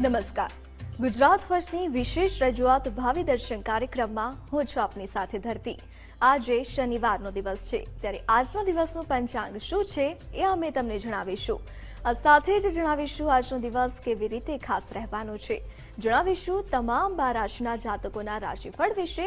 નમસ્કાર. ગુજરાત ફર્સ્ટની વિશેષ રજૂઆત ભાવિ દર્શન કાર્યક્રમમાં હું છું આપની સાથે ધરતી. આજે શનિવારનો દિવસ છે. ત્યારે આજનો દિવસનું પંચાંગ શું છે એ અમે તમને જણાવીશું. આ સાથે જ જણાવીશું આજનો દિવસ કેવી રીતે ખાસ રહેવાનો છે. જણાવીશું તમામ બાર રાશિના જાતકોના રાશિફળ વિશે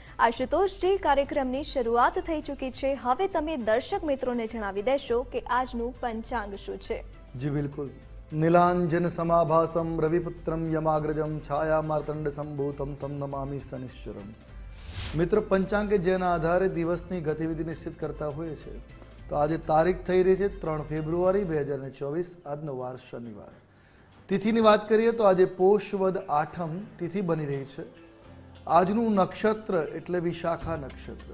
આશુતોષજી, કાર્યક્રમની શરૂઆત થઈ ચૂકી છે. હવે તમે દર્શક મિત્રોને જણાવી દેશો કે આજનું પંચાંગ શું છે? જી, બિલકુલ. નીલાંજન સમાભાસમ, રવિપુત્રમ યમાગ્રજમ છાયા માર્તંડ સંભૂતમ, તમ નમામિ શનિશ્વરમ મિત્રો, પંચાંગ જેના આધારે દિવસની ગતિવિધિ નિશ્ચિત કરતા હોય છે તો આજે તારીખ થઈ રહી છે ત્રણ ફેબ્રુઆરી બે હજાર ચોવીસ, આજનો વાર શનિવાર. તિથિની વાત કરીએ તો આજે પોષવદ આઠમ તિથિ બની રહી છે. આજનું નક્ષત્ર એટલે વિશાખા નક્ષત્ર.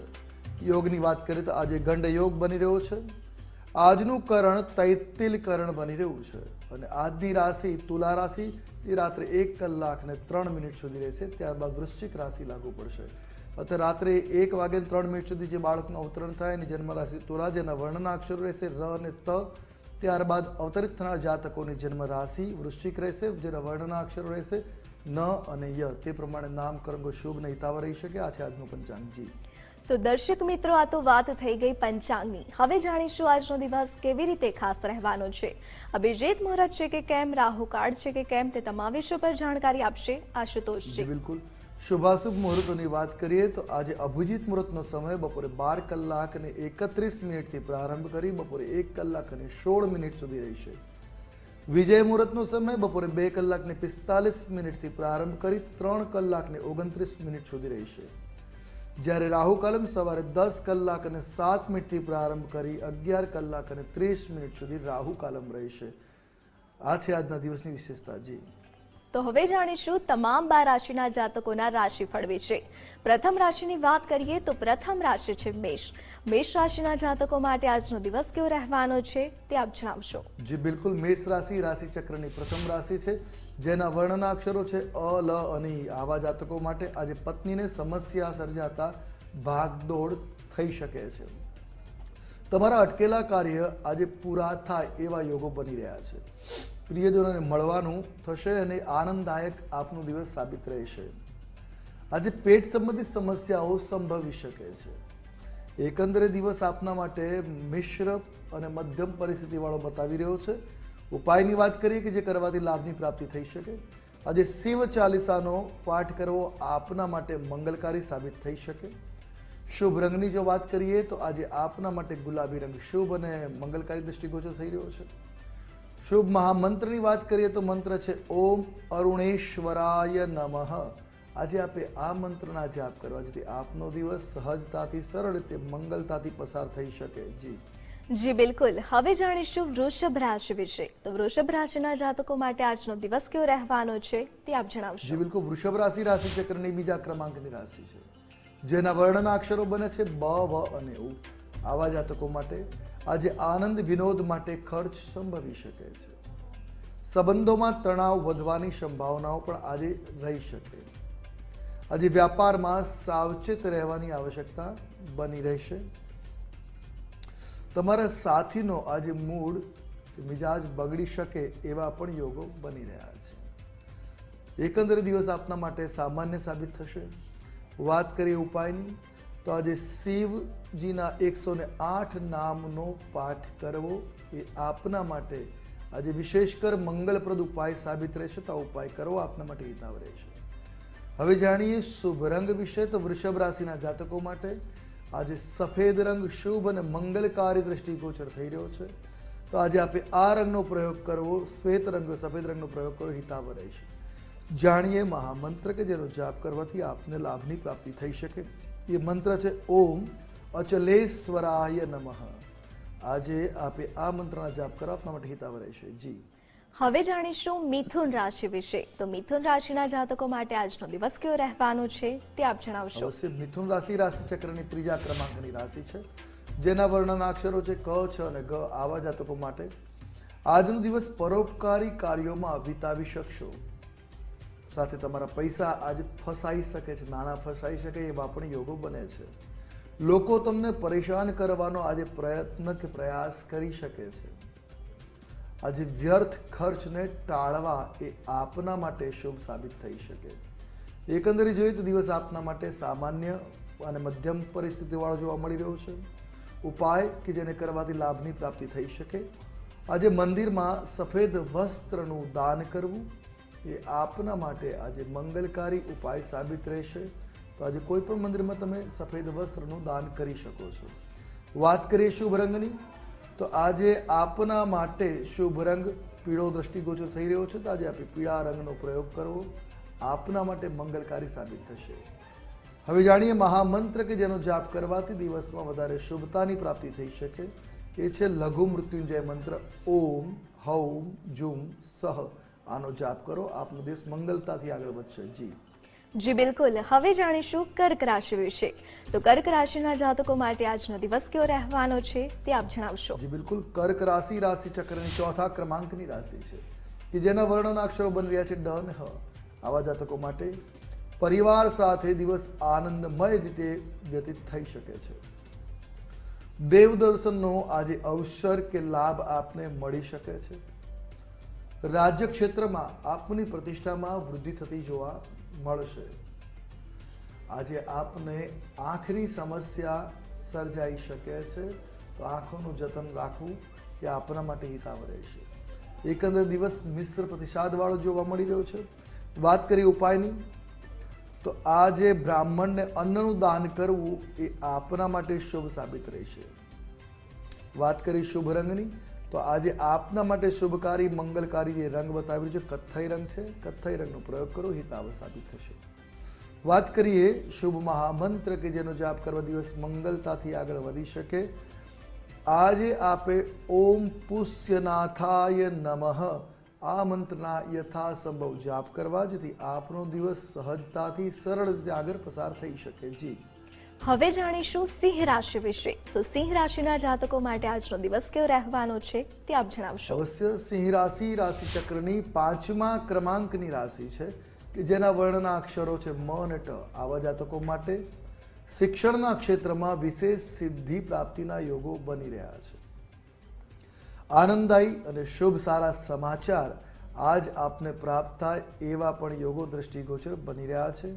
યોગની વાત કરીએ તો આજે ગંડ યોગ બની રહ્યો છે. આજનું કરણ તૈતિલ કરણ બની રહ્યું છે. અને આજની રાશિ તુલા રાશિ, એ રાત્રે એક કલાક ને ત્રણ મિનિટ સુધી રહેશે. ત્યારબાદ વૃશ્ચિક રાશિ લાગુ પડશે. અત્યારે રાત્રે એક વાગે ત્રણ મિનિટ સુધી જે બાળકનું અવતરણ થાય, એની જન્મ રાશિ તુલા, જેના વર્ણના અક્ષરો રહેશે ર અને ત. ત્યારબાદ અવતરિત થનાર જાતકોની જન્મ રાશિ વૃશ્ચિક રહેશે, જેના વર્ણના અક્ષરો રહેશે ન અને ય તે પ્રમાણે નામ કરંગો શુભ ને હિતાવ રહી શકે આ છે આજનું પંચાંગજી તો દર્શક મિત્રો આ તો વાત થઈ ગઈ પંચાંગની. હવે જાણીશું આજનો દિવસ કેવી રીતે ખાસ રહેવાનો છે. અભિજીત મુહૂર્ત છે કે કેમ? રાહુ કાળ છે કે કેમ? તે તમામ વિષયો પર જાણકારી આપશે જી આશુતોષજી બિલકુલ. શુભાશુભ મુહૂર્તોની વાત કરીએ તો આજે અભિજીત મુહૂર્તનો સમય બપોરે બાર કલાક અને એકત્રીસ મિનિટથી પ્રારંભ કરી બપોરે એક કલાક અને સોળ મિનિટ સુધી રહેશે. વિજય મુહૂર્તનો સમય બપોરે બે કલાકને પિસ્તાલીસ મિનિટથી પ્રારંભ કરી ત્રણ કલાકને ઓગણત્રીસ મિનિટ સુધી રહેશે. જ્યારે રાહુ કાલમ સવારે દસ કલાક અને સાત મિનિટથી પ્રારંભ કરી અગિયાર કલાક અને ત્રીસ મિનિટ સુધી રાહુ કાલમ રહેશે. આ છે આજના દિવસની વિશેષતા. જી. તો હવે જાણીશું તમામ બાર રાશિના જાતકોના રાશિફળ વિશે પ્રથમ રાશિની વાત કરીએ તો પ્રથમ રાશિ છે મેષ. મેષ રાશિના જાતકો માટે આજનો દિવસ કેવો રહેવાનો છે તે આપ જણાવશો જે, બિલકુલ. મેષ રાશિ રાશિ ચક્રની પ્રથમ રાશિ છે, જેના વર્ણના અક્ષરો છે અ, લ અને આવા જાતકો માટે આજે પત્નીને સમસ્યા સર્જાતા ભાગદોડ થઈ શકે છે. તમારા અટકેલા કાર્ય આજે પૂરા થાય એવા યોગો બની રહ્યા છે. પ્રિયજનોને મળવાનું થશે અને આનંદદાયક આપનો દિવસ સાબિત રહેશે. આજે પેટ સંબંધિત સમસ્યાઓ સંભવી શકે છે. એકંદરે દિવસ આપના માટે મિશ્ર અને મધ્યમ પરિસ્થિતિવાળો બતાવી રહ્યો છે. ઉપાયની વાત કરીએ કે જે કરવાથી લાભની પ્રાપ્તિ થઈ શકે. આજે શિવ ચાલીસાનો પાઠ કરવો આપના માટે મંગલકારી સાબિત થઈ શકે. શુભ રંગની જો વાત કરીએ તો આજે આપના માટે ગુલાબી રંગ શુભ અને મંગલકારી દ્રષ્ટિગોચર થઈ રહ્યો છે. શુભ મહામંત્રની વાત કરીએ તો મંત્ર છે ઓમ અરુણેશ્વરાય નમઃ. આજે આપે આ મંત્રના જાપ કરવા. જેથી આપનો દિવસ સહજતાથી સરળ રીતે મંગલતાથી પસાર થઈ શકે. જી. જી બિલકુલ. હવે જાણીશું વૃષભ રાશિ વિશે. તો વૃષભ રાશિના જાતકો માટે આજનો દિવસ કેવો રહેવાનો છે તે આપ જણાવશો. જી બિલકુલ. વૃષભ રાશિ રાશિ ચક્રની બીજા ક્રમાંકની રાશિ છે જેના વર્ણના અક્ષરો બને છે બ વ અને ઉ. આવા જાતકો માટે આજે આનંદ વિનોદ માટે ખર્ચ સંભવી શકે છે. સંબંધોમાં તણાવ વધવાની સંભાવનાઓ પણ આજે રહી શકે. આજે વ્યાપારમાં સાવચેત રહેવાની આવશ્યકતા બની રહેશે. તમારા સાથીનો આજે મૂડ મિજાજ બગડી શકે એવા પણ યોગો બની રહ્યા છે. એકંદરે દિવસ આપના માટે સામાન્ય સાબિત થશે. વાત કરીએ ઉપાયની. તો આજે શિવજીના એકસો ને આઠ નામનો પાઠ કરવો એ આપના માટે આજે વિશેષકર મંગલપ્રદ ઉપાય સાબિત રહેશે તો આ ઉપાય કરવો આપના માટે હિતાવ રહેશે. હવે જાણીએ શુભ રંગ વિશે તો વૃષભ રાશિના જાતકો માટે આજે સફેદ રંગ શુભ અને મંગલકારી દ્રષ્ટિગોચર થઈ રહ્યો છે. તો આજે આપે આ રંગનો પ્રયોગ કરવો, શ્વેત રંગ, સફેદ રંગનો પ્રયોગ કરવો હિતાવ રહેશે. જાણીએ મહામંત્ર કે જેનો જાપ કરવાથી આપને લાભની પ્રાપ્તિ થઈ શકે. એ મંત્ર છે ઓમ અચલેશ્વરાય નમઃ. આજે આપે આ મંત્રના જાપ કરવા આપના માટે હિતાવ રહેશે જી. હવે જાણીશું મિથુન રાશિ વિશે. તો મિથુન રાશિના જાતકો માટે આજનો દિવસ કેવો રહેવાનો છે તે આપ જણાવશો. મિથુન રાશિ રાશિ ચક્રની ત્રીજા ક્રમાંકની રાશિ છે જેના વર્ણના અક્ષરો છે ક છ અને ગ. આવા જાતકો માટે આજનો દિવસ પરોપકારી કાર્યોમાં વિતાવી શકશો. સાથે તમારા પૈસા આજે ફસાઈ શકે છે, નાણાં ફસાઈ શકે એવા પણ યોગો બને છે. લોકો તમને પરેશાન કરવાનો આજે પ્રયત્ન કે પ્રયાસ કરી શકે છે. આજે વ્યર્થ ખર્ચને ટાળવા એ આપના માટે શુભ સાબિત થઈ શકે. એકંદરે જોઈએ તો દિવસ આપના માટે સામાન્ય અને મધ્યમ પરિસ્થિતિવાળો જોવા મળી રહ્યો છે. ઉપાય કે જેને કરવાથી લાભની પ્રાપ્તિ થઈ શકે. આજે મંદિરમાં સફેદ વસ્ત્રનું દાન કરવું એ આપના માટે આજે મંગલકારી ઉપાય સાબિત રહેશે. તો આજે કોઈ પણ મંદિરમાં તમે સફેદ વસ્ત્રનું દાન કરી શકો છો. વાત કરીએ શુભ રંગની, તો આજે આપના માટે શુભ રંગ પીળો દ્રષ્ટિગોચર થઈ રહ્યો છે. તો આજે આપણે પીળા રંગનો પ્રયોગ કરવો. આપના માટે મંગલકારી સાબિત થશે. હવે જાણીએ મહામંત્ર કે જેનો જાપ કરવાથી દિવસમાં વધારે શુભતાની પ્રાપ્તિ થઈ શકે. એ છે લઘુ મૃત્યુંજય મંત્ર. ઓમ, હૌમ, જુમ, સહ. આનો જાપ કરો આપનો દેશ મંગલતાથી આગળ વધશે. જી. જી બિલકુલ. હવે જાણીશું કર્ક રાશિ વિશે. તો કર્ક રાશિના જાતકો માટે આજનો દિવસ કેવો રહેવાનો છે તે આપ જણાવશો. જી બિલકુલ. કર્ક રાશિ રાશિ ચક્રની ચોથા ક્રમાંકની રાશિ છે. કે જેના વર્ણના અક્ષરો બની રહ્યા છે ડ અને હ. આવા જાતકો માટે પરિવાર સાથે દિવસ આનંદમય રીતે વ્યતીત થઈ શકે છે. દેવ દર્શનનો આજે અવસર કે લાભ આપને મળી શકે છે. રાજ્ય ક્ષેત્રમાં આપની પ્રતિષ્ઠામાં વૃદ્ધિ થતી જોવા મળશે. આજે આપને આંખની સમસ્યા સર્જાઈ શકે છે. તો આંખોનું જતન રાખવું એ આપના માટે હિતાવ રહેશે. એકંદર દિવસ મિશ્ર પ્રતિસાદવાળો જોવા મળી રહ્યો છે. વાત કરીએ ઉપાયની. તો આજે બ્રાહ્મણને અન્નનું દાન કરવું એ આપના માટે શુભ સાબિત રહેશે. વાત કરી શુભ રંગની. તો આજે આપના માટે શુભકારી, મંગલકારી જે રંગ બતાવ્યું છે. કથ્થઈ રંગ છે. કથ્થઈ રંગનો પ્રયોગ કરો હિતાવ સાબિત થશે. વાત કરીએ શુભ મહામંત્ર કે જેનો જાપ કરવા દિવસ મંગલતાથી આગળ વધી શકે. આજે આપે ઓમ પુષ્યનાથાય નમઃ. આ મંત્રના યથાસંભવ જાપ કરવા જેથી આપનો દિવસ સહજતાથી સરળ રીતે આગળ પસાર થઈ શકે. જી. હવે જાણીશું સિંહ રાશિ વિશે. તો સિંહ રાશિના જાતકો માટે આજનો દિવસ કેવો રહેવાનો છે તે આપ જણાવશો. અવશ્ય સિંહ રાશિ રાશિ ચક્રની પાંચમા ક્રમાંકની રાશિ છે કે જેના વર્ણના અક્ષરો છે મ અને ટ. આવા જાતકો માટે શિક્ષણના ક્ષેત્રમાં વિશેષ સિદ્ધિ પ્રાપ્તિના યોગો બની રહ્યા છે. આનંદદાયી અને શુભ સારા સમાચાર આજ આપને પ્રાપ્ત થાય એવા પણ યોગો દ્રષ્ટિગોચર બની રહ્યા છે.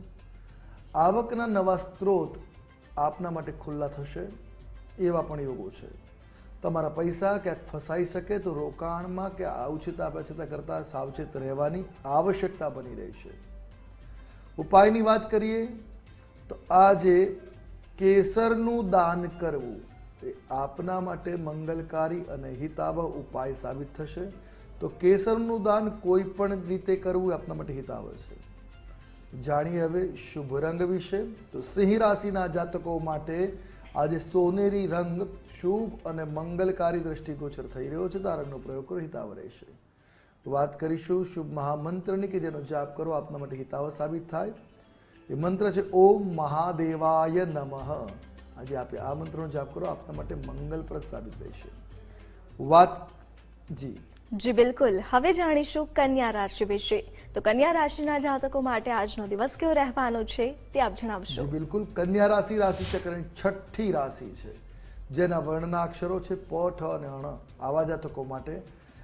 આવકના નવા સ્ત્રોત આપના માટે ખુલ્લા થશે, એવા પણ યોગો છે. તમારા પૈસા ક્યાંક ફસાઈ શકે તો રોકાણમાં કે ઉછીતા પછીતા કરતાં સાવચેત રહેવાની આવશ્યકતા બની રહી છે. ઉપાયની વાત કરીએ તો આજે કેસરનું દાન કરવું એ આપના માટે મંગલકારી અને હિતાવહ ઉપાય સાબિત થશે. તો કેસરનું દાન કોઈ પણ રીતે કરવું આપના માટે હિતાવહ છે. જાણીએ હવે શુભ રંગ વિશે. તો સિંહ રાશિના જાતકો માટે આજે સોનેરી રંગ શુભ અને મંગલકારી દ્રષ્ટિગોચર થઈ રહ્યો છે. તો પ્રયોગ કરો હિતાવ રહેશે. વાત કરીશું શુભ મહામંત્રની કે જેનો જાપ કરો, આપના માટે હિતાવ સાબિત થાય. એ મંત્ર છે, ઓમ મહાદેવાય નમઃ. આજે આપે આ મંત્રનો જાપ કરો, આપના માટે મંગલપ્રદ સાબિત રહેશે. વાત જી. જી, બિલકુલ. હવે જાણીશું કન્યા રાશિ વિશે. તો કન્યા રાશિના જાતકો માટે આજનો દિવસ કેવો રહેવાનો છે તે આપ જણાવશો. બિલકુલ. કન્યા રાશિ રાશિ ચક્રની છઠ્ઠી રાશિ છે, જેના વર્ણના અક્ષરો છે પ ઠ અને અણ આવા જાતકો માટે.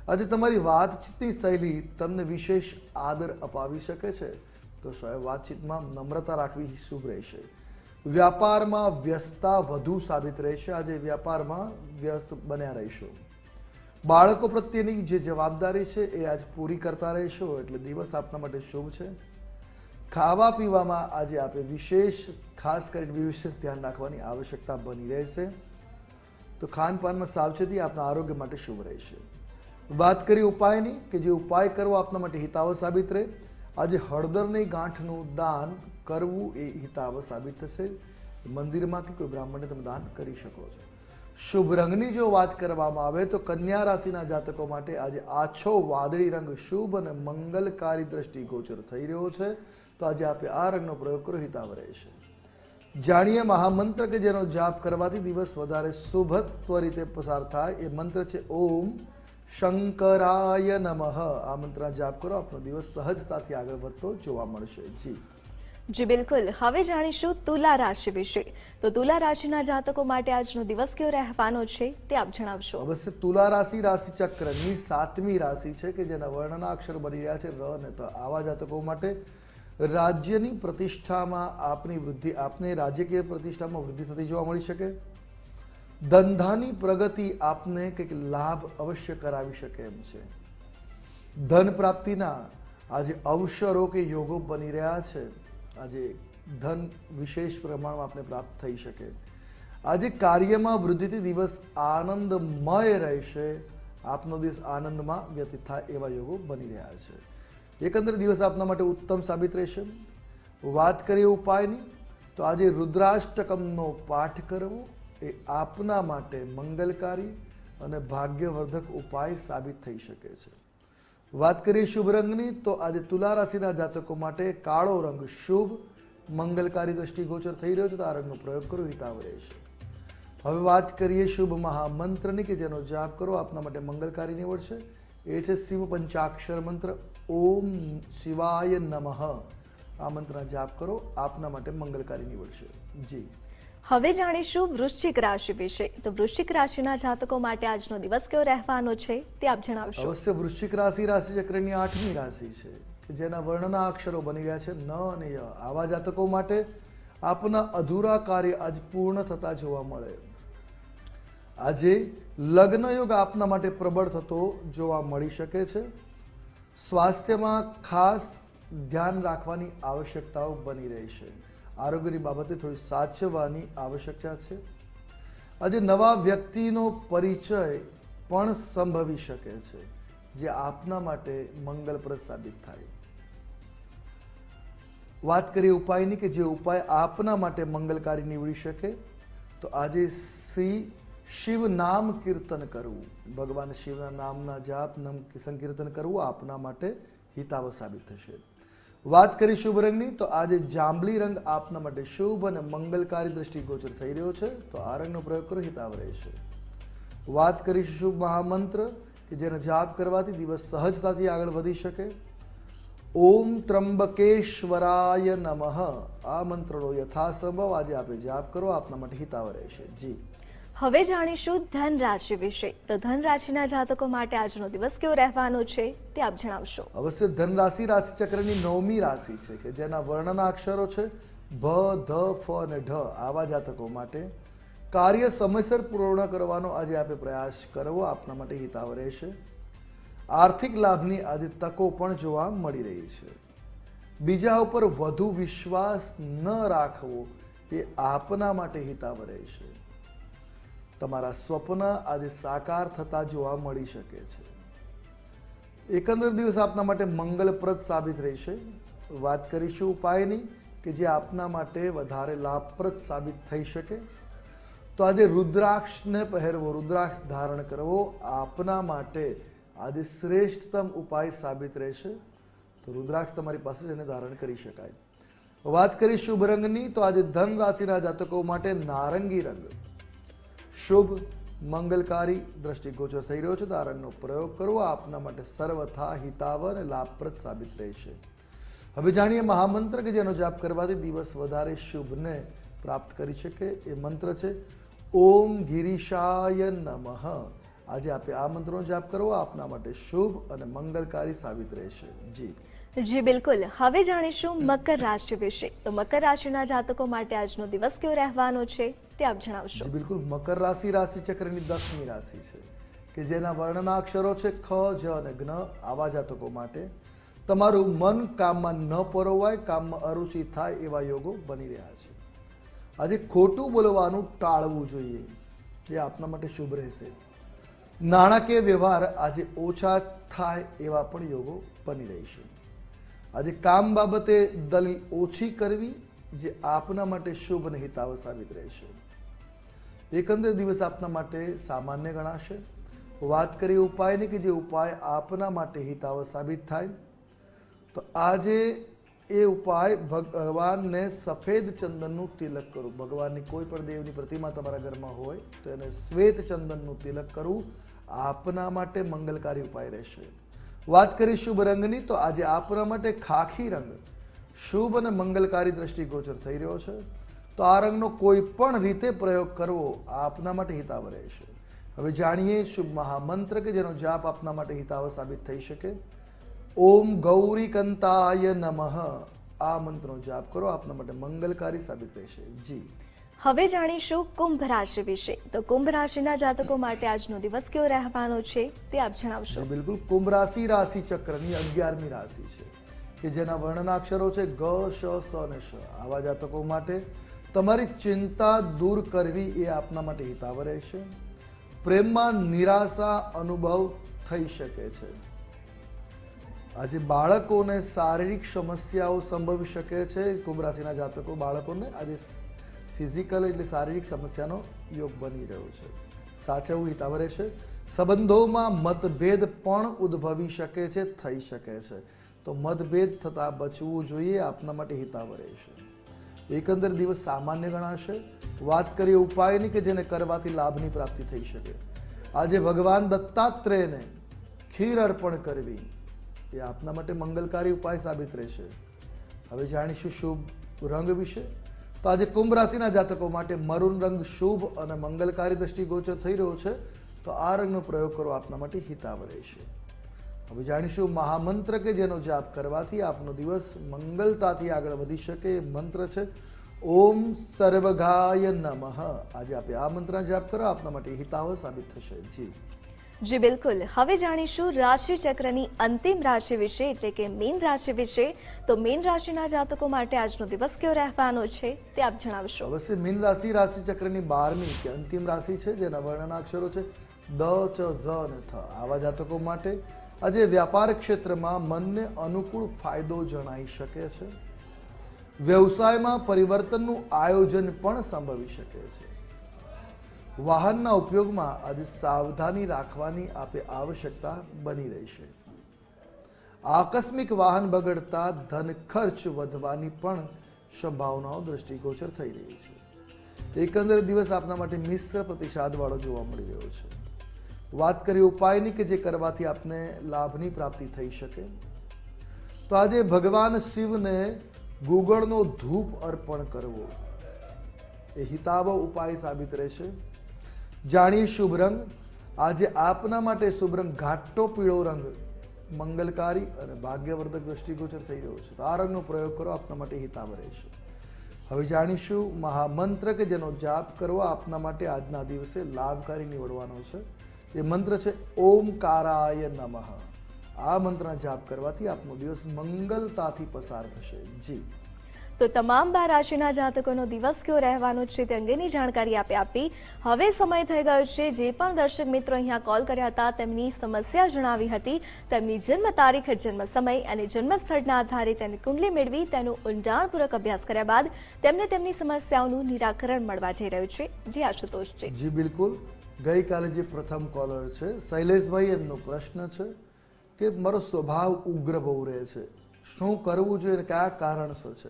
આજે તમારી વાતચીતની શૈલી તમને વિશેષ આદર અપાવી શકે છે. તો સ્વયં વાતચીતમાં નમ્રતા રાખવી શુભ રહેશે. વ્યાપારમાં વ્યસ્તતા વધુ સાબિત રહેશે. આજે વ્યાપારમાં વ્યસ્ત બન્યા રહેશો. બાળકો પ્રત્યેની જે જવાબદારી છે એ આજ પૂરી કરતા રહેશો, એટલે દિવસ આપના માટે શુભ છે. ખાવા પીવામાં આજે આપે વિશેષ, ખાસ કરીને વિશેષ ધ્યાન રાખવાની આવશ્યકતા બની રહેશે. તો ખાનપાનમાં સાવચેતી આપના આરોગ્ય માટે શુભ રહેશે. વાત કરી ઉપાયની, કે જે ઉપાય કરવો આપના માટે હિતાવ સાબિત રહે. આજે હળદરની ગાંઠનું દાન કરવું એ હિતાવ સાબિત થશે. મંદિરમાં કે કોઈ બ્રાહ્મણને તમે દાન કરી શકો છો. શુભ રંગની જો વાત કરવામાં આવે તો કન્યા રાશિના જાતકો માટે આજે આછો વાદળી રંગ શુભ અને મંગલકારી દ્રષ્ટિ ગોચર થઈ રહ્યો છે. તો આજે આપે આ રંગનો પ્રયોગ કરો હિતાવ રહેશે જાણીએ મહામંત્ર કે જેનો જાપ કરવાથી દિવસ વધારે શુભત્વ રીતે પસાર થાય. એ મંત્ર છે, ઓમ શંકરાય નમઃ. આ મંત્ર જાપ કરો, આપનો દિવસ સહજતાથી આગળ વધતો જોવા મળશે. જી. જી, બિલકુલ. હવે જાણીશું તુલા રાશિ વિશે. તો તુલા રાશિના જાતકો માટે આજનો દિવસ કેવો રહેવાનો છે તે આપ જણાવશો. અવશ્ય તુલા રાશિ રાશિ ચક્રની સાતમી રાશિ છે કે જેના વર્ણના અક્ષર બની રહ્યા છે ર ને તો. આવા જાતકો માટે રાજ્યની પ્રતિષ્ઠામાં આપની વૃદ્ધિ, આપને રાજ્યકીય પ્રતિષ્ઠામાં વૃદ્ધિ થતી જોવા મળી શકે. ધંધાની પ્રગતિ આપને કંઈક લાભ અવશ્ય કરાવી શકે એમ છે. ધન પ્રાપ્તિના આજે અવસરો કે યોગો બની રહ્યા છે. આજે ધન વિશેષ પ્રમાણમાં આપને પ્રાપ્ત થઈ શકે. આજે કાર્યમાં વૃદ્ધિથી દિવસ આનંદમય રહેશે. આપનો દિવસ આનંદમાં વ્યતીત થાય એવા યોગો બની રહ્યા છે. એકંદર દિવસ આપના માટે ઉત્તમ સાબિત રહેશે. વાત કરીએ ઉપાયની, તો આજે રુદ્રાષ્ટકમનો પાઠ કરવો એ આપના માટે મંગલકારી અને ભાગ્યવર્ધક ઉપાય સાબિત થઈ શકે છે. વાત કરીએ શુભ રંગની, તો આજે તુલા રાશિના જાતકો માટે કાળો રંગ શુભ, મંગલકારી દ્રષ્ટિગોચર થઈ રહ્યો છે, તો આ રંગનો પ્રયોગ કરો હિતાવ રહેશે. હવે વાત કરીએ શુભ મહામંત્રની, કે જેનો જાપ કરો, આપના માટે મંગલકારી નીવડશે. એ છે શિવ પંચાક્ષર મંત્ર, ઓમ શિવાય નમઃ. આ મંત્રના જાપ કરો, આપના માટે મંગલકારી નીવડશે. જી. હવે જાણીશું વૃશ્ચિક રાશિ વિશે. તો વૃશ્ચિક રાશિના જાતકો માટે આજનો દિવસ કેવો રહેવાનો છે તે આપ જણાવશો. અવશ્ય વૃશ્ચિક રાશિ રાશિ ચક્રની આઠમી રાશિ છે જેના વર્ણના અક્ષરો બની રહ્યા છે ન અને ય. આવા જાતકો માટે આપના અધૂરા કાર્ય આજ પૂર્ણ થતા જોવા મળે. આજે લગ્ન યોગ આપના માટે પ્રબળ થતો જોવા મળી શકે છે. સ્વાસ્થ્યમાં ખાસ ધ્યાન રાખવાની આવશ્યકતાઓ બની રહી છે. આરોગ્યની બાબતે થોડી સાચવવાની આવશ્યકતા છે. આજે નવા વ્યક્તિનો પરિચય પણ સંભવી શકે છે, જે આપના માટે મંગલપ્રદ સાબિત થાય. વાત કરીએ ઉપાયની કે જે ઉપાય આપના માટે મંગલકારી નીવડી શકે, તો આજે શ્રી શિવ નામ કીર્તન કરવું. ભગવાન શિવના નામના જાપ, નામ સંકીર્તન કરવું આપના માટે હિતાવ સાબિત થશે. વાત કરી શુભ રંગની, તો આજે જાંબલી રંગ આપના માટે શુભ અને મંગલકારી દ્રષ્ટિગોચર થઈ રહ્યો છે, તો આ રંગનો પ્રયોગ કરો, હિતાવ રહેશે. વાત કરીશું શુભ મહામંત્ર, કે જેનો જાપ કરવાથી દિવસ સહજતાથી આગળ વધી શકે. ઓમ ત્રંબકેશ્વરાય નમઃ. આ મંત્રનો યથાસંભવ આજે આપે જાપ કરો, આપના માટે હિતાવ રહેશે. જી. હવે જાણીશું ધન રાશિ વિશે. તો ધન રાશિના જાતકો માટે આજનો દિવસ કેવો રહેવાનો છે તે આપ જણાવશો. અવશ્ય ધન રાશિ રાશિ ચક્રની નવમી રાશિ છે કે જેના વર્ણના અક્ષરો છે ભ, ધ, ફ અને ઢ. આવા જાતકો માટે કાર્ય સમયસર પૂર્ણ કરવાનો આજે આપે પ્રયાસ કરવો આપના માટે હિતાવ રહેશે. આર્થિક લાભની આજે તકો પણ જોવા મળી રહી છે. બીજા ઉપર વધુ વિશ્વાસ ન રાખવો એ આપના માટે હિતાવ રહેશે. તમારા સ્વપ્ન આજે સાકાર થતા જોવા મળી શકે છે. એકંદર દિવસ આપના માટે મંગલપ્રદ સાબિત રહેશે. વાત કરીશું ઉપાયની કે જે આપના માટે વધારે લાભપ્રદ સાબિત થઈ શકે. તો આજે રુદ્રાક્ષને પહેરવો, રુદ્રાક્ષ ધારણ કરવો આપના માટે આજે શ્રેષ્ઠતમ ઉપાય સાબિત રહેશે. તો રુદ્રાક્ષ તમારી પાસે એને ધારણ કરી શકાય. વાત કરી શુભ રંગની તો આજે ધન રાશિના જાતકો માટે નારંગી રંગ. શુભ મંગલકારી દ્રષ્ટિગોચર થઈ રહ્યો છે. તારણનો પ્રયોગ કરવો આપના માટે સર્વથા હિતાવ અને લાભપ્રદ સાબિત રહેશે. હવે જાણીએ મહામંત્ર કે જેનો જાપ કરવાથી દિવસ વધારે શુભને પ્રાપ્ત કરી શકે એ મંત્ર છે. ઓમ ગિરીશાય નમઃ. આજે આપે આ મંત્રનો જાપ કરવો. આપના માટે શુભ અને મંગલકારી સાબિત રહેશે. જી. જી, બિલકુલ. હવે જાણીશું મકર રાશિ વિશે. તો મકર રાશિના જાતકો માટે આજનો દિવસ કેવો રહેવાનો છે? તે આપ જણાવશો. બિલકુલ. મકર રાશિ રાશિ ચક્રની દસમી રાશિ છે, કે જેના વર્ણના અક્ષરો છે ખ, જ અને જ્ઞ આવા જાતકો માટે. તમારું મન કામમાં ન પરોવાય, કામમાં અરુચિ થાય એવા યોગો બની રહ્યા છે. આજે ખોટું બોલવાનું ટાળવું જોઈએ, એ આપના માટે શુભ રહેશે. નાણાકીય વ્યવહાર આજે ઓછા થાય એવા પણ યોગો બની રહેશે આજે કામ બાબતે દલીલ ઓછી કરવી, જે આપના માટે શુભ નહીં સાબિત રહેશે. એકંદર દિવસ આપના માટે સામાન્ય ગણાશે. વાત કરીએ ઉપાયની કે જે ઉપાય આપના માટે હિતાવ સાબિત થાય. તો આજે એ ઉપાય ભગવાનને સફેદ ચંદનનું તિલક કરવું ભગવાનની કોઈ પણ દેવની પ્રતિમા તમારા ઘરમાં હોય તો એને શ્વેત ચંદનનું તિલક કરવું આપના માટે મંગલકારી ઉપાય રહેશે. વાત કરી શુભ રંગની તો આજે આપના માટે ખાખી રંગ. શુભ અને મંગલકારી દ્રષ્ટિગોચર થઈ રહ્યો છે. તો આ રંગનો કોઈ પણ રીતે પ્રયોગ કરવો આપના માટે હિતાવ રહેશે. હવે જાણીએ શુભ મહામંત્ર કે જેનો જાપ આપના માટે હિતાવ સાબિત થઈ શકે? ઓમ ગૌરી કંતાય નમઃ. આ મંત્રનો જાપ કરો આપના માટે મંગલકારી સાબિત રહેશે. જી. હવે જાણીશું કુંભ રાશિ વિશે. તો કુંભ રાશિના જાતકો માટે આજનો દિવસ કેવો રહેવાનો છે તે આપ જણાવશો. બિલકુલ. કુંભ રાશિ રાશિ ચક્રની અગિયારમી રાશિ છે કે જેના વર્ણનાક્ષરો છે ગ શ સ અને શ. આવા જાતકો માટે તમારી ચિંતા દૂર કરવી એ આપના માટે હિતાવ રહેશે. પ્રેમમાં નિરાશા અનુભવ થઈ શકે છે. આજે બાળકોને શારીરિક સમસ્યાઓ સંભવી શકે છે. કુંભ જાતકો, બાળકોને આજે ફિઝિકલ એટલે શારીરિક સમસ્યાનો યોગ બની રહ્યો છે. સાચવવું હિતાવ રહેશે. સંબંધોમાં મતભેદ પણ ઉદ્ભવી શકે છે, થઈ શકે છે. તો મતભેદ થતાં બચવું જોઈએ, આપના માટે હિતાવ રહેશે. એકંદર દિવસ સામાન્ય ગણાશે. વાત કરીએ ઉપાયની કે જેને કરવાથી લાભની પ્રાપ્તિ થઈ શકે. આજે ભગવાન દત્તાત્રેયને ખીર અર્પણ કરવી એ આપના માટે મંગલકારી ઉપાય સાબિત રહેશે. હવે જાણીશું શુભ રંગ વિશે. તો આજે કુંભ રાશિના જાતકો માટે મરૂન રંગ શુભ અને મંગલકારી દ્રષ્ટિગોચર થઈ રહ્યો છે. તો આ રંગનો પ્રયોગ કરવો આપના માટે હિતાવ રહેશે. હવે જાણીશું મહામંત્ર કે જેનો જાપ કરવાથી આપનો દિવસ મંગલતાથી આગળ વધી શકે એ મંત્ર છે. ઓમ સર્વગાય નમઃ. આજે આપે આ મંત્ર જાપ કરો આપના માટે હિતાવ સાબિત થશે. જી. જી બિલકુલ. હવે જાણીશું રાશિ ચક્રની અંતિમ રાશિ વિશે એટલે કે મીન રાશિ વિશે. તો મીન રાશિના જાતકો માટે આજનો દિવસ કેવો રહેવાનો છે તે આપ જણાવશો. અવશ્ય મીન રાશિ રાશિ ચક્રની બારમી કે અંતિમ રાશિ છે જેના વર્ણના અક્ષરો છે દ ચ ઝ અને થ. આવા જાતકો માટે આજે વ્યાપાર ક્ષેત્રમાં મનને અનુકૂળ ફાયદો જણાઈ શકે છે. વ્યવસાયમાં પરિવર્તનનું આયોજન પણ સંભવી શકે છે. વાહનના ઉપયોગમાં આજે સાવધાની રાખવાની આપે આવશ્યકતા બની રહી છે. આકસ્મિક વાહન બગડતા ધન ખર્ચ વધવાની પણ સંભાવનાઓ દ્રષ્ટિગોચર થઈ રહી છે. એકંદરે દિવસ આપના માટે મિશ્ર પ્રતિસાદવાળો જોવા મળી રહ્યો છે. વાત કરીએ ઉપાયની કે જે કરવાથી આપને લાભની પ્રાપ્તિ થઈ શકે? તો આજે ભગવાન શિવને ગુગળનો ધૂપ અર્પણ કરવો. એ હિતાવ ઉપાય સાબિત રહેશે. જાણીએ શુભ રંગ. આજે આપના માટે શુભ રંગ ઘાટો પીળો રંગ મંગલકારી અને ભાગ્યવર્ધક દ્રષ્ટિગોચર થઈ રહ્યો છે. તો આ રંગનો પ્રયોગ કરો, આપના માટે હિતાવ રહેશે. હવે જાણીશું મહામંત્ર કે જેનો જાપ કરવો આપના માટે આજના દિવસે લાભકારી નીવડવાનો છે. એ મંત્ર છે ઓમકારાય નમઃ. આ મંત્રના જાપ કરવાથી આપનો દિવસ મંગલતાથી પસાર થશે. જી. તો તમામ બાર રાશિના જાતકોનો દિવસ કયો રહેવાનો છે તે અંગેની જાણકારી આપે આપી. હવે સમય થઈ ગયો છે જે પણ દર્શક મિત્રો અહીંયા કોલ કર્યા હતા તેમની સમસ્યા જણાવી હતી. તેમની જન્મ તારીખ જન્મ સમય અને જન્મ સ્થળના આધારે તેની કુંડલી મેળવી તેનો ઊંડાણપૂર્વક અભ્યાસ કર્યા બાદ તેમને તેમની સમસ્યાઓનું નિરાકરણ મળવા જઈ રહ્યું છે. જે આશુતોષજી જી બિલકુલ. ગઈકાલે જે પ્રથમ કોલર છે, શૈલેષભાઈ, એમનો પ્રશ્ન છે કે મારો સ્વભાવ ઉગ્ર બહુ રહે છે. શું કરવું જોઈએ અને કયા કારણસર છે?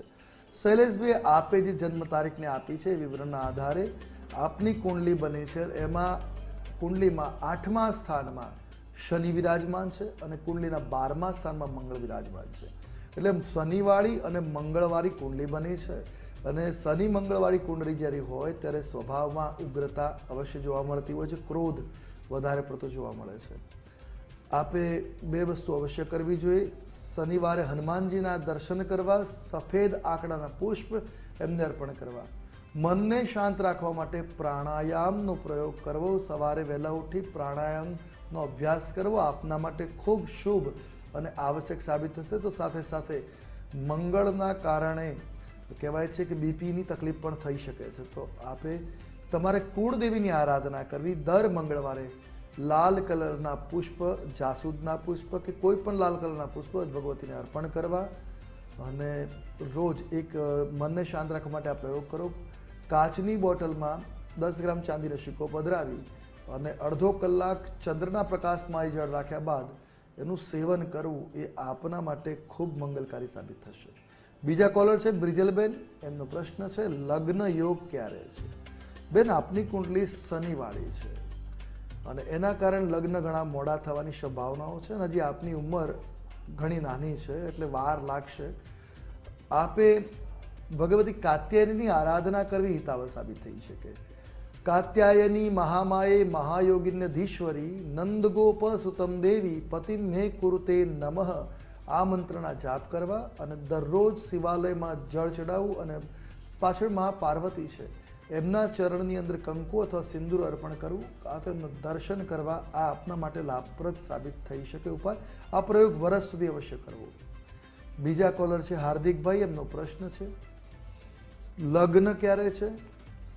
શૈલેષભાઈ આપે જે જન્મ તારીખને આપી છે વિવરણના આધારે આપની કુંડલી બની છે. એમાં કુંડલીમાં આઠમા સ્થાનમાં શનિ વિરાજમાન છે અને કુંડલીના બારમા સ્થાનમાં મંગળ વિરાજમાન છે. એટલે શનિવાળી અને મંગળવારી કુંડલી બની છે. અને શનિ મંગળવાળી કુંડળી જ્યારે હોય ત્યારે સ્વભાવમાં ઉગ્રતા અવશ્ય જોવા મળતી હોય છે, ક્રોધ વધારે પડતો જોવા મળે છે. આપે બે વસ્તુ અવશ્ય કરવી જોઈએ. શનિવારે હનુમાનજીના દર્શન કરવા, સફેદ આંકડાના પુષ્પ એમને અર્પણ કરવા. મનને શાંત રાખવા માટે પ્રાણાયામનો પ્રયોગ કરવો. સવારે વહેલા ઉઠી પ્રાણાયામનો અભ્યાસ કરવો આપના માટે ખૂબ શુભ અને આવશ્યક સાબિત થશે. તો સાથે સાથે મંગળના કારણે કહેવાય છે કે બીપીની તકલીફ પણ થઈ શકે છે. તો આપે તમારે કુળદેવીની આરાધના કરવી. દર મંગળવારે લાલ કલરના પુષ્પ, જાસૂદના પુષ્પ કે કોઈ પણ લાલ કલરના પુષ્પ ભગવતીને અર્પણ કરવા અને રોજ એક મનને શાંત રાખવા માટે આ પ્રયોગ કરો. કાચની બોટલમાં દસ ગ્રામ ચાંદીનો સિક્કો પધરાવી અને અડધો કલાક ચંદ્રના પ્રકાશમાં એ જળ રાખ્યા બાદ એનું સેવન કરવું એ આપના માટે ખૂબ મંગલકારી સાબિત થશે. બીજા કોલર છે બ્રિજલબેન. એમનો પ્રશ્ન છે, લગ્ન યોગ ક્યારે છે? બેન, આપની કુંડલી શનિવાળી છે. અને એના કારણે લગ્ન ઘણા મોડા થવાની સંભાવનાઓ છે અને હજી આપની ઉંમર ઘણી નાની છે, એટલે વાર લાગશે. આપે ભગવતી કાત્યાયનીની આરાધના કરવી હિતાવ સાબિત થઈ શકે. કાત્યાયની મહામાયે મહાયોગિન્યધીશ્વરી નંદગોપ સુતમ દેવી પતિમ કુરુતે નમઃ. આ મંત્રના જાપ કરવા અને દરરોજ શિવાલયમાં જળ ચડાવવું અને પાછળ મા પાર્વતી છે. એમના ચરણની અંદર કંકુ અથવા સિંદૂર અર્પણ કરવું, આ તો એમનું દર્શન કરવા આ આપના માટે લાભપ્રદ સાબિત થઈ શકે ઉપાય. આ પ્રયોગ વર્ષ સુધી અવશ્ય કરવો. બીજા કોલર છે, હાર્દિકભાઈ, એમનો પ્રશ્ન છે, લગ્ન ક્યારે છે?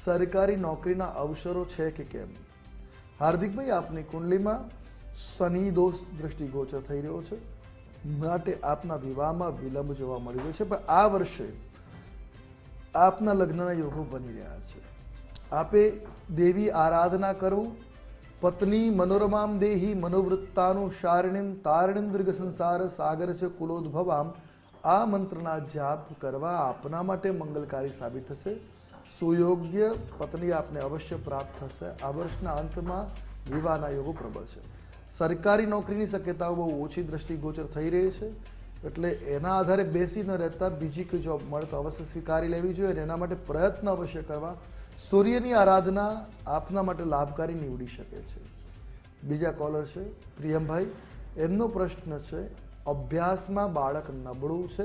સરકારી નોકરીના અવસરો છે કે કેમ? હાર્દિકભાઈ, આપની કુંડલીમાં શનિ દોષ દ્રષ્ટિગોચર થઈ રહ્યો છે. માટે આપના વિવાહમાં વિલંબ જોવા મળી રહ્યો છે. પણ આ વર્ષે આપના લગ્નના યોગો બની રહ્યા છે. આપે દેવી આરાધના કરવું પત્ની મનોરમામ દેહી મનોવૃત્તાનું શારણિમ તારણિમ દીર્ઘ સંસાર સાગર છે કુલોદ્ભવામ. આ મંત્રના જાપ કરવા આપના માટે મંગલકારી સાબિત થશે. સુયોગ્ય પત્ની આપને અવશ્ય પ્રાપ્ત થશે. આ વર્ષના અંતમાં વિવાહના યોગો પ્રબળ છે. સરકારી નોકરીની શક્યતાઓ બહુ ઓછી દ્રષ્ટિગોચર થઈ રહી છે. એટલે એના આધારે બેસી ન રહેતા બીજી કોઈ જોબ મળે તો અવશ્ય સ્વીકારી લેવી જોઈએ અને એના માટે પ્રયત્ન અવશ્ય કરવા. સૂર્યની આરાધના આપના માટે લાભકારી નીવડી શકે છે. બીજા કોલર છે, પ્રિયમભાઈ. એમનો પ્રશ્ન છે, અભ્યાસમાં બાળક નબળું છે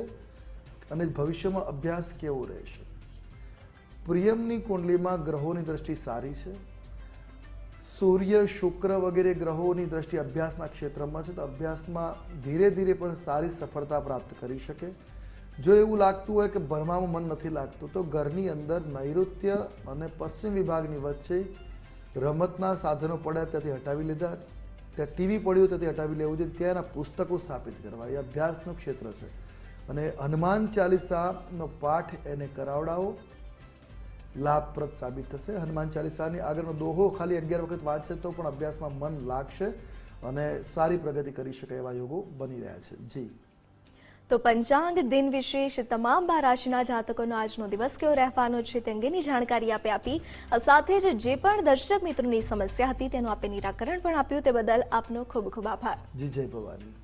અને ભવિષ્યમાં અભ્યાસ કેવો રહેશે? પ્રિયમની કુંડલીમાં ગ્રહોની દ્રષ્ટિ સારી છે. સૂર્ય, શુક્ર વગેરે ગ્રહોની દ્રષ્ટિ અભ્યાસના ક્ષેત્રમાં છે, તો અભ્યાસમાં ધીરે ધીરે પણ સારી સફળતા પ્રાપ્ત કરી શકે. જો એવું લાગતું હોય કે ભણવામાં મન નથી લાગતું, તો ઘરની અંદર નૈઋત્ય અને પશ્ચિમ વિભાગની વચ્ચે રમતના સાધનો પડ્યા, ત્યાંથી હટાવી લીધા. ત્યાં ટીવી પડ્યું, ત્યાંથી હટાવી લેવું જોઈએ. ત્યાંના પુસ્તકો સ્થાપિત કરવા. એ અભ્યાસનું ક્ષેત્ર છે. અને હનુમાન ચાલીસાનો પાઠ એને કરાવડાવો. લાભપ્રદ સાબિત થશે. હનુમાન ચાલીસાની આગળનો દોહો ખાલી અગિયાર વખત વાંચશે તો પણ અભ્યાસમાં મન લાગશે અને સારી પ્રગતિ કરી શકે એવા યોગો બની રહ્યા છે. જી. તો પંચાંગ દિન વિશેષ તમામ બાર રાશિના જાતકોનો આજનો દિવસ કેવો રહેવાનો છે તે અંગેની જાણકારી આપે આપી. સાથે જ જે પણ દર્શક મિત્રોની સમસ્યા હતી તેનું આપે નિરાકરણ પણ આપ્યું. તે બદલ આપનો ખૂબ ખૂબ આભાર. જી જય ભવાની.